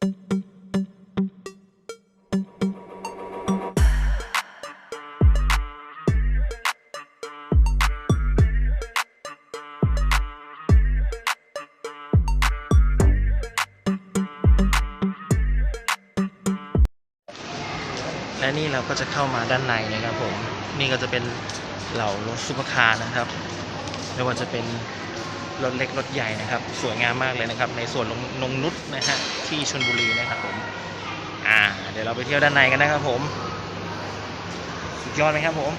และนี่เราก็จะเข้ามาด้านในนะครับผม นี่ก็จะเป็นเหล่ารถซุปเปอร์คาร์นะครับ ไม่ว่าจะเป็น รถเล็กรถใหญ่นะครับ สวยงามมากเลยนะครับ ในส่วนลงนงนุษนะฮะที่ชลบุรีนะครับผมอ่าเดี๋ยวเราไปเที่ยวด้านในกันนะครับผม สุดยอดไหมครับผม